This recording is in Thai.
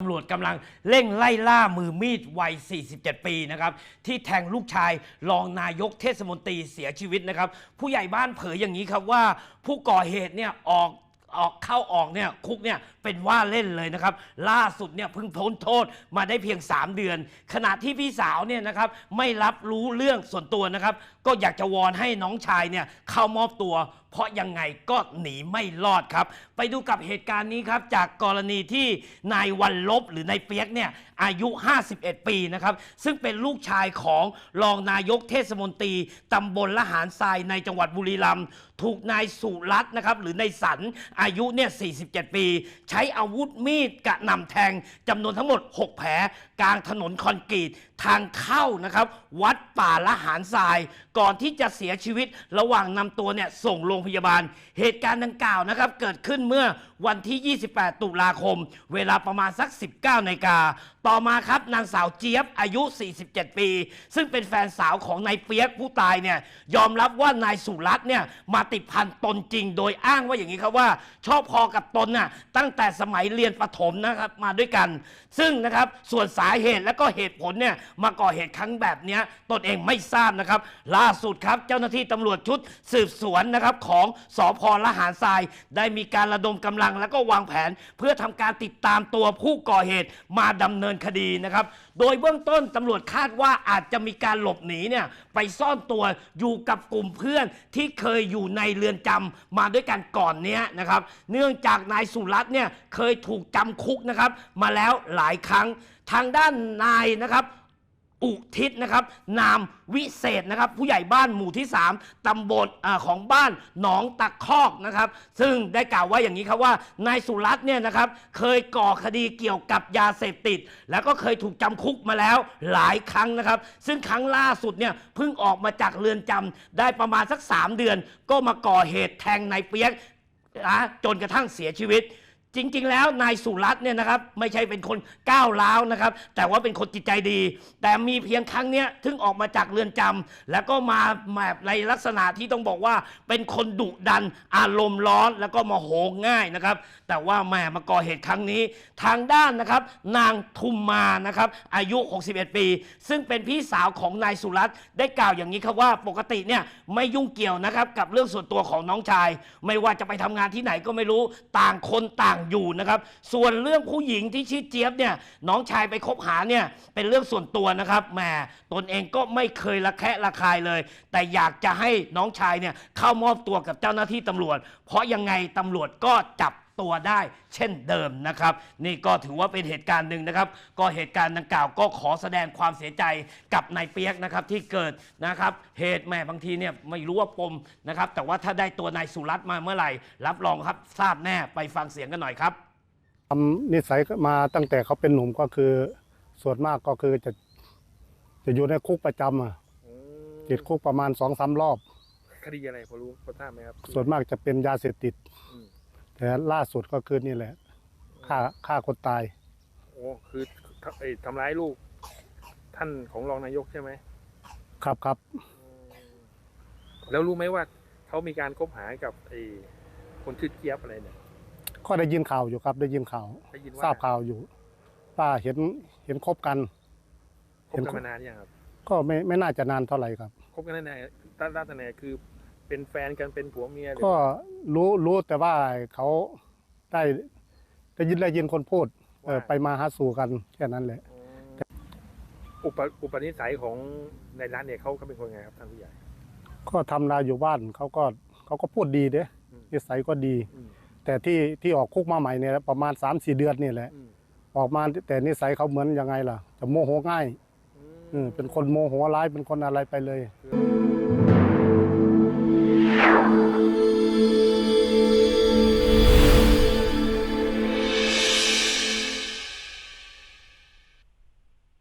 ตำรวจกำลังเร่งไล่ล่ามือมีดวัย 47 ปีนะครับที่แทงลูกชายรองนายกเทศมนตรีเสียชีวิตนะครับ ผู้ใหญ่บ้านเผยอย่างนี้ครับว่าผู้ก่อเหตุเนี่ยออกออกเข้าออกเนี่ยคุกเนี่ยเป็นว่าเล่นเลยนะครับ ล่าสุดเนี่ยเพิ่งพ้นโทษมาได้เพียง 3 เดือน ขณะที่พี่สาวเนี่ยนะครับไม่รับรู้เรื่องส่วนตัวนะครับ ก็อยากจะวอนให้น้องชายเนี่ยเข้ามอบตัวเพราะยังไงก็หนีไม่รอดครับ ไปดูกับเหตุการณ์นี้ครับ จากกรณีที่นายวันลบหรือนายเปียกเนี่ยอายุ 51 ปีนะครับ ซึ่งเป็นลูกชายของรองนายกเทศมนตรีตำบลละหารทรายในจังหวัดบุรีรัมย์ถูกนายสุรัตน์นะครับหรือนายสันอายุเนี่ย 47 ปี ใช้อาวุธมีดกระหน่ำแทงจำนวนทั้งหมด 6 แผลกลางถนนคอนกรีตทางเข้านะครับ วัดป่าละหารทราย ก่อนที่จะเสียชีวิตระหว่างนำตัวเนี่ยส่งโรงพยาบาล เหตุการณ์ดังกล่าวนะครับเกิดขึ้นเมื่อวันที่ 28 ตุลาคม เวลาประมาณสัก 19นาฬิกา ต่อมาครับนางสาวเจี๊ยบอายุ 47 ปี ซึ่งเป็นแฟนสาวของนายเปียกผู้ตายเนี่ยยอมรับว่านายสุรัตน์เนี่ยมาติดพันตนจริง โดยอ้างว่าอย่างนี้ครับว่า ชอบพอกับตนน่ะตั้งแต่สมัยเรียนประถมนะครับมาด้วยกัน ซึ่งนะครับส่วนสาเหตุและก็เหตุผลเนี่ยมาก่อเหตุครั้งแบบเนี้ยตนเองไม่ทราบนะครับ ล่าสุดครับเจ้าหน้าที่ตำรวจชุดสืบสวนนะครับของสอพละหารทราย ได้มีการระดมกำลังและก็วางแผน เพื่อทำการติดตามตัวผู้ก่อเหตุมาดำเนินคดีนะครับ โดยเบื้องต้นตำรวจคาดว่าอาจจะมีการหลบหนีเนี่ยไปซ่อนตัวอยู่กับกลุ่มเพื่อนที่เคยอยู่ในเรือนจำมาด้วยกันก่อนเนี้ยนะครับ เนื่องจากนายสุรัตน์เนี่ยเคยถูกจำคุกนะครับ มาแล้วหลายครั้งทางด้านนายนะครับ อุทิศนะครับ นามวิเศษนะครับ ผู้ใหญ่บ้านหมู่ที่ 3ตำบลของบ้านหนองตะคอกนะครับ ซึ่งได้กล่าวว่าอย่างนี้ครับว่านายสุรัตน์เนี่ยนะครับ เคยก่อคดีเกี่ยวกับยาเสพติด แล้วก็เคยถูกจำคุกมาแล้วหลายครั้งนะครับ ซึ่งครั้งล่าสุดเนี่ยเพิ่งออกมาจากเรือนจำได้ประมาณสัก 3 เดือน ก็มาก่อเหตุแทงนายเปียกนะจนกระทั่งเสียชีวิต จริง ๆ แล้วนายสุรัตน์เนี่ยนะครับไม่ใช่เป็นคนก้าวร้าวนะครับ แต่ว่าเป็นคนจิตใจดี แต่มีเพียงครั้งเนี้ยถึงออกมาจากเรือนจำแล้วก็มาแบบในลักษณะที่ต้องบอกว่า เป็นคนดุดันอารมณ์ร้อนแล้วก็โมโหง่ายนะครับ แต่ว่าแหม่มาก่อเหตุครั้งนี้ ทางด้านนะครับ นางทุมมานะครับอายุ 61 ปี ซึ่งเป็นพี่สาวของนายสุรัตน์ได้กล่าวอย่างนี้ครับว่าปกติเนี่ยไม่ยุ่งเกี่ยวนะครับกับเรื่องส่วนตัวของน้องชาย ไม่ว่าจะไปทำงานที่ไหนก็ไม่รู้ต่างคนต่างอยู่นะครับ ส่วนเรื่องผู้หญิงที่ชื่อเจี๊ยบเนี่ยน้องชายไปคบหาเนี่ยเป็นเรื่องส่วนตัวนะครับแหมตนเองก็ไม่เคยระแคะระคายเลย แต่อยากจะให้น้องชายเนี่ยเข้ามอบตัวกับเจ้าหน้าที่ตำรวจ เพราะยังไงตำรวจก็จับ ตัวได้เช่นเดิมนะครับ นี่ก็ถือว่าเป็นเหตุการณ์หนึ่งนะครับ ก็เหตุการณ์ดังกล่าวก็ขอแสดงความเสียใจกับนายเปียกนะครับที่เกิดนะครับ เหตุแหม่บางทีเนี่ยไม่รู้ว่าปมนะครับ แต่ว่าถ้าได้ตัวนายสุรัตน์มาเมื่อไหร่ รับรองครับทราบแน่ไปฟังเสียงกันหน่อยครับทำนิสัยมาตั้งแต่เขาเป็นหนุ่มก็คือส่วนมากก็คือจะจะอยู่ในคุกประจำอะติดคุกประมาณสองสามรอบคดีอะไรพอรู้พอทราบไหมครับส่วนมากจะเป็นยาเสพติดอืม แต่ล่าสุดก็คือนี่แหละฆ่าฆ่าคนตายโอ้คือทำเอ้ยทำร้ายลูก ท่านของรองนายกใช่ไหมครับครับแล้วรู้ไหมว่าเขามีการคบหากับไอ้คนชื่อเจี๊ยบอะไรเนี่ยก็ได้ยินข่าวอยู่ครับ ได้ยินข่าวได้ยินว่าทราบข่าวอยู่ป้าเห็นเห็นคบกันคบกันมานานยังครับ ก็ไม่ไม่น่าจะนานเท่าไหร่ครับคบกันนานๆตั้งแต่ไหนคือ เป็นแฟนกันเป็นผัวเมียหรือก็รู้รู้แต่ว่าเขาได้ได้ยินได้ยินคนพูดเออไปมาหาสู่กันแค่นั้นแหละอืมอุปอุปนิสัยของในร้านเนี่ยเขาเขาเป็นคนไงครับท่านผู้ใหญ่ ก็ทำนาอยู่บ้านเขาก็เขาก็พูดดีเด้อืมนิสัยก็ดี อืม แต่ที่ที่ออกคุกมาใหม่เนี่ยประมาณ3าสี่เดือนนี่แหละ อืมออกมาแต่นิสัยเขาเหมือนยังไงล่ะ จะโมโหง่ายอืม เออเป็นคนโมโหร้ายเป็นคนอะไรไปเลย คือ